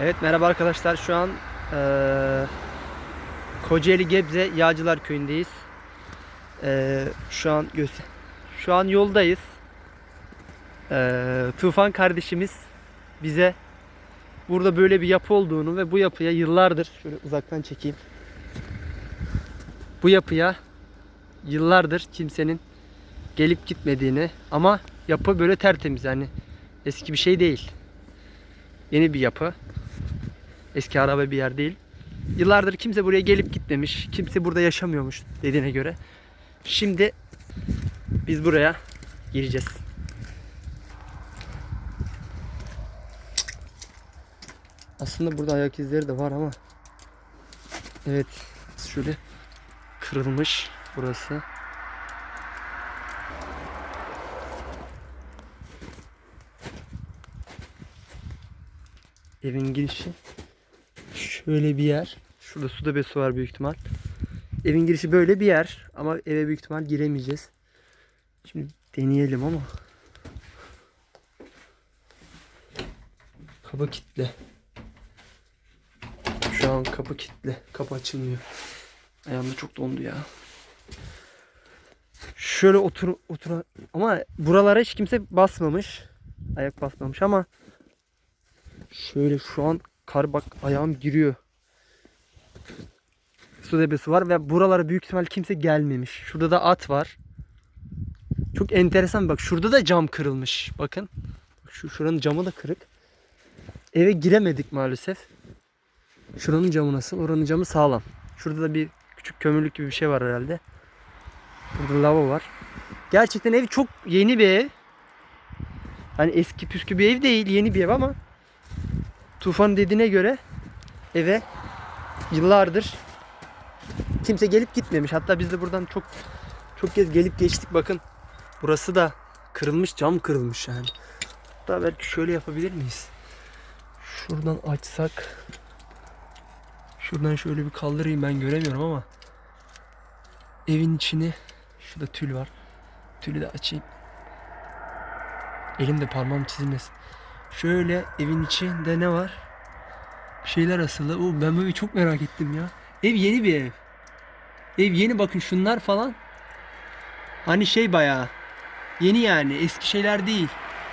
Evet merhaba arkadaşlar şu an eee Kocaeli Gebze Yağcılar Köyü'ndeyiz. Eee, şu an. Şu an yoldayız. Eee, Tufan kardeşimiz bize burada böyle bir yapı olduğunu ve bu yapıya yıllardır şöyle uzaktan çekeyim. Bu yapıya yıllardır kimsenin gelip gitmediğini ama yapı böyle tertemiz yani eski bir şey değil. Yeni bir yapı. Eski araba bir yer değil. Yıllardır kimse buraya gelip gitmemiş. Kimse burada yaşamıyormuş dediğine göre. Şimdi biz buraya gireceğiz. Aslında burada ayak izleri de var ama Evet şöyle kırılmış burası. Evin girişi şöyle bir yer. Şurada su da su var büyük ihtimal. Evin girişi böyle bir yer ama eve büyük ihtimal giremeyeceğiz. Şimdi deneyelim ama. Kapı kilitli. Şu an kapı kilitli. Kapı açılmıyor. Ayağım da çok dondu ya. Şöyle otur otur ama buralara hiç kimse basmamış. Ayak basmamış ama şöyle şu an kar bak ayağım giriyor. Su debesi var ve buralara büyük ihtimal kimse gelmemiş. Şurada da at var. Çok enteresan bak şurada da cam kırılmış. Bakın. Şu şuranın camı da kırık. Eve giremedik maalesef. Şuranın camı nasıl? Oranın camı sağlam. Şurada da bir küçük kömürlük gibi bir şey var herhalde. Burada lavabo var. Gerçekten ev çok yeni bir ev. Hani eski püskü bir ev değil, yeni bir ev ama Tufan dediğine göre eve yıllardır kimse gelip gitmemiş. Hatta biz de buradan çok çok kez gelip geçtik. Bakın burası da kırılmış, cam kırılmış yani. Hatta belki şöyle yapabilir miyiz? Şuradan açsak Şuradan şöyle bir kaldırayım ben göremiyorum ama evin içini şurada tül var. Tülü de açayım. Elimde parmağım çizilmesin. Şöyle evin içinde ne var? Bir şeyler asılı. Oo, ben böyle çok merak ettim ya. Ev yeni bir ev. Ev yeni bakın şunlar falan. Hani şey bayağı. Yeni yani eski şeyler değil.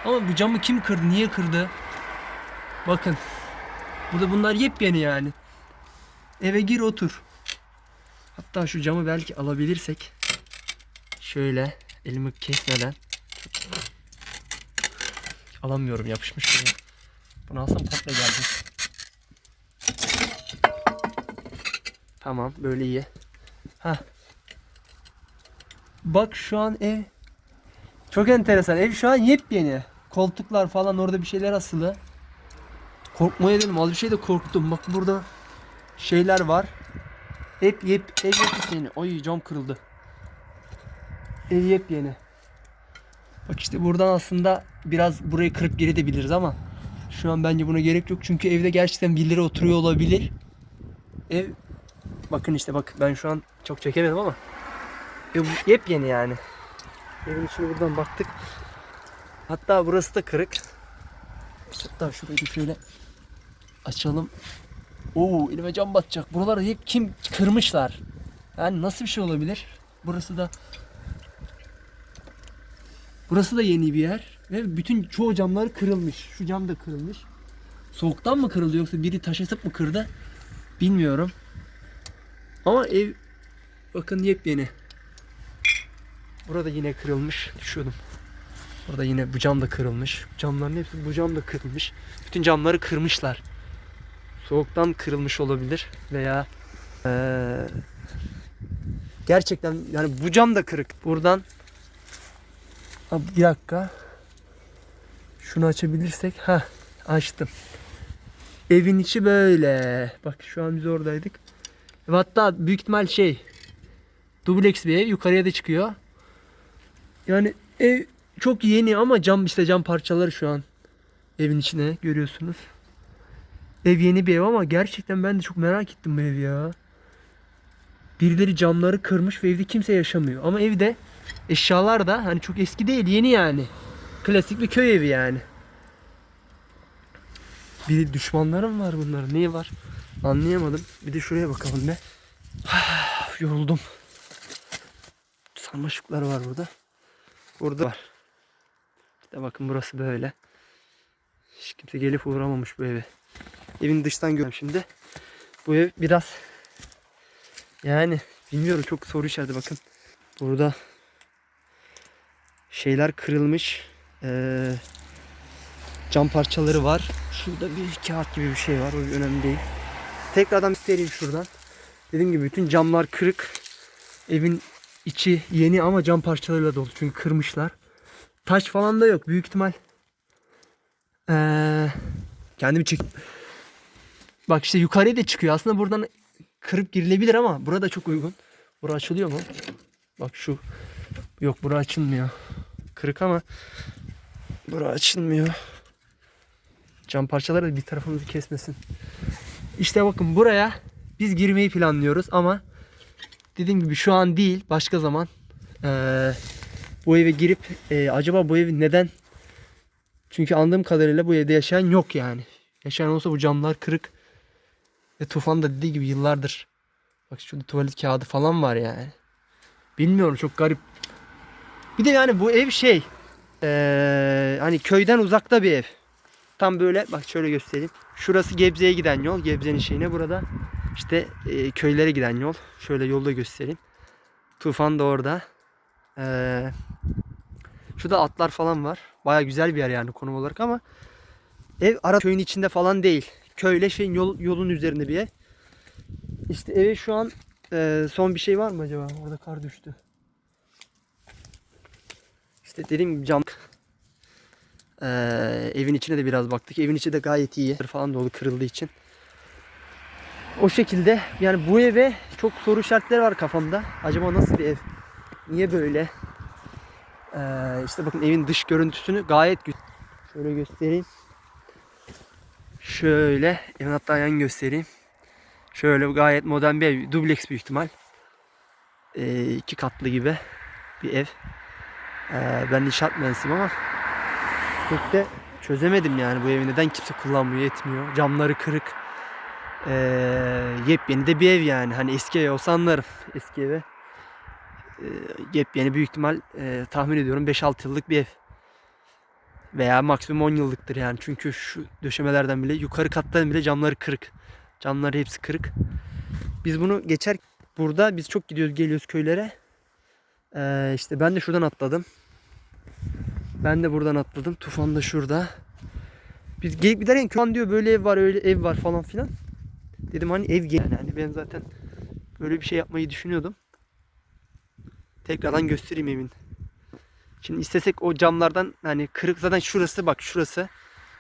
Ama bu camı kim kırdı? Niye kırdı? Bakın. Burada bunlar yepyeni yani. Eve gir otur. Hatta şu camı belki alabilirsek. Şöyle elimi kesmeden. Alamıyorum yapışmış şuraya. Bunu alsam komple geldi. Tamam böyle iyi. Ha. Bak şu an ev çok enteresan. Ev şu an yepyeni. Koltuklar falan orada bir şeyler asılı. Korkmaya dedim. Az bir şey de korktum. Bak burada şeyler var. Hep yep ev yepyeni. Ay cam kırıldı. Ev yepyeni. Bak işte buradan aslında biraz burayı kırıp geri de biliriz ama şu an bence buna gerek yok. Çünkü evde gerçekten birileri oturuyor olabilir. Ev bakın işte bak ben şu an çok çekemedim ama yepyeni yani. Evin içine buradan baktık. Hatta burası da kırık. Hatta şurayı bir şöyle açalım. Oo elime cam batacak. Buraları hep kim kırmışlar. Yani nasıl bir şey olabilir? Burası da Burası da yeni bir yer ve bütün çoğu camları kırılmış. Şu cam da kırılmış. Soğuktan mı kırıldı yoksa biri taş atıp mı kırdı? Bilmiyorum. Ama ev bakın yepyeni. Burada yine kırılmış. Düşüyordum. Burada yine bu cam da kırılmış. Camların hepsi bu cam da kırılmış. Bütün camları kırmışlar. Soğuktan kırılmış olabilir veya eee, gerçekten yani bu cam da kırık. Buradan bir dakika. Şunu açabilirsek. Ha açtım. Evin içi böyle. Bak şu an biz oradaydık. Hatta büyük ihtimal şey dubleks bir ev yukarıya da çıkıyor. Yani ev çok yeni ama cam işte cam parçaları şu an evin içine görüyorsunuz. Ev yeni bir ev ama gerçekten ben de çok merak ettim bu evi ya. Birileri camları kırmış ve evde kimse yaşamıyor. Ama evde eşyalar da hani çok eski değil yeni yani. Klasik bir köy evi yani. Bir düşmanları mı var bunların? Neyi var? Anlayamadım. Bir de şuraya bakalım be. Yoruldum. Sarmaşıklar var burada. Burada var. İşte bakın burası böyle. Hiç kimse gelip uğramamış bu eve. Evin dıştan görüyorum şimdi. Bu ev biraz yani bilmiyorum çok soru işareti bakın. Burada şeyler kırılmış. Ee, cam parçaları var. Şurada bir kağıt gibi bir şey var. O önemli değil. Tekrardan göstereyim şuradan. Dediğim gibi bütün camlar kırık. Evin içi yeni ama cam parçalarıyla dolu. Çünkü kırmışlar. Taş falan da yok. Büyük ihtimal ee, kendimi çek. Bak işte yukarıya da çıkıyor. Aslında buradan kırıp girilebilir ama burada çok uygun. Bura açılıyor mu? Bak şu. Yok bura açılmıyor. Kırık ama bura açılmıyor. Cam parçaları da bir tarafımızı kesmesin. İşte bakın buraya biz girmeyi planlıyoruz ama dediğim gibi şu an değil başka zaman eee, bu eve girip eee, acaba bu evi neden çünkü anladığım kadarıyla bu evde yaşayan yok yani. Yaşayan olsa bu camlar kırık ve Tufan da dediği gibi yıllardır bak şurada tuvalet kağıdı falan var yani. Bilmiyorum çok garip. Bir de yani bu ev şey eee, hani köyden uzakta bir ev. Tam böyle bak şöyle göstereyim. Şurası Gebze'ye giden yol. Gebze'nin şeyine burada işte e, köylere giden yol. Şöyle yolda göstereyim. Tufan da orada. Ee, şurada atlar falan var. Baya güzel bir yer yani konum olarak ama ev ara köyün içinde falan değil. Köyle şeyin yol, yolun üzerinde bir ev. İşte eve şu an e, son bir şey var mı acaba? Orada kar düştü. İşte dediğim gibi cam ee, evin içine de biraz baktık. Evin içi de gayet iyi. Falan dolu kırıldığı için. O şekilde yani bu eve çok soru işaretleri var kafamda. Acaba nasıl bir ev? Niye böyle? Ee, işte bakın evin dış görüntüsünü gayet güzel. Şöyle göstereyim. Şöyle evin hatta yan göstereyim. Şöyle gayet modern bir ev. Dubleks büyük ihtimal. Ee, iki katlı gibi bir ev. Ee, ben inşaat mühendisiyim ama pek çözemedim yani bu evi neden kimse kullanmıyor etmiyor. Camları kırık. Ee, yepyeni de bir ev yani. Hani eski ev olsa anlarım. Eski eve. Ee, yepyeni büyük ihtimal e, tahmin ediyorum 5-6 yıllık bir ev. Veya maksimum 10 yıllıktır yani. Çünkü şu döşemelerden bile yukarı katların bile camları kırık. Camları hepsi kırık. Biz bunu geçer burada biz çok gidiyoruz geliyoruz köylere. Ee, işte ben de şuradan atladım. Ben de buradan atladım. Tufan da şurada. Biz gelip giderken Tufan diyor böyle ev var öyle ev var falan filan. Dedim hani ev gel- yani hani ben zaten böyle bir şey yapmayı düşünüyordum. Tekrardan göstereyim evin. Şimdi istesek o camlardan hani kırık zaten şurası bak şurası.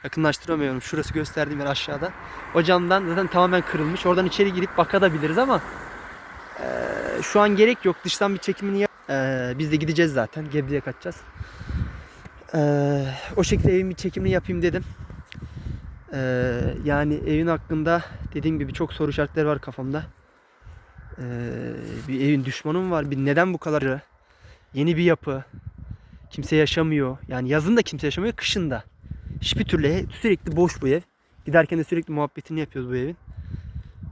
Yakınlaştıramıyorum. Şurası gösterdiğim yer aşağıda. O camdan zaten tamamen kırılmış. Oradan içeri girip bakabiliriz ama eee, şu an gerek yok. Dıştan bir çekimini yap. Eee, biz de gideceğiz zaten. Gebze'ye kaçacağız. O şekilde evin bir çekimini yapayım dedim. Eee, yani evin hakkında dediğim gibi çok soru işaretleri var kafamda. Eee, bir evin düşmanı mı var? Bir neden bu kadar yeni bir yapı? Kimse yaşamıyor. Yani yazın da kimse yaşamıyor, kışın da. Hiçbir türlü sürekli boş bu ev. Giderken de sürekli muhabbetini yapıyoruz bu evin.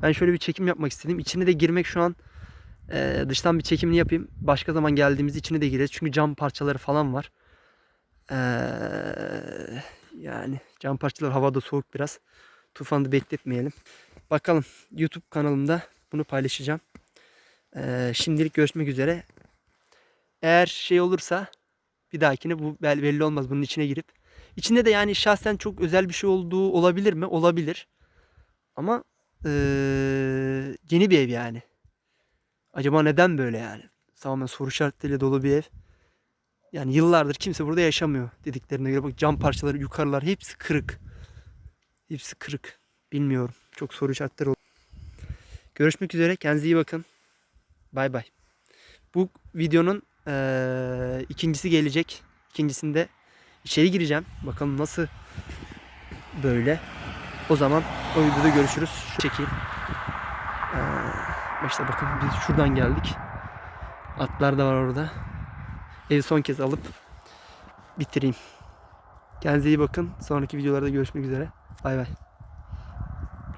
Ben şöyle bir çekim yapmak istedim. İçine de girmek şu an eee, dıştan bir çekimini yapayım. Başka zaman geldiğimizde içine de gireriz. Çünkü cam parçaları falan var. Yani cam parçaları havada soğuk biraz. Tufanı bekletmeyelim. Bakalım YouTube kanalımda bunu paylaşacağım. Eee, şimdilik görüşmek üzere. Eğer şey olursa bir dahakine bu bel- belli olmaz bunun içine girip. İçinde de yani şahsen çok özel bir şey olduğu olabilir mi? Olabilir. Ama eee, yeni bir ev yani. Acaba neden böyle yani? Tamamen soru işaretleriyle dolu bir ev. Yani yıllardır kimse burada yaşamıyor dediklerine göre. Bak cam parçaları, yukarılar hepsi kırık. Hepsi kırık. Bilmiyorum. Çok soru işaretleri oldu. Görüşmek üzere. Kendinize iyi bakın. Bay bay. Bu videonun eee, ikincisi gelecek. İkincisinde içeri gireceğim. Bakalım nasıl böyle. O zaman o videoda görüşürüz. Şu çekeyim. Eee, işte bakın biz şuradan geldik. Atlar da var orada. Evi son kez alıp bitireyim. Kendinize iyi bakın. Sonraki videolarda görüşmek üzere. Bay bay.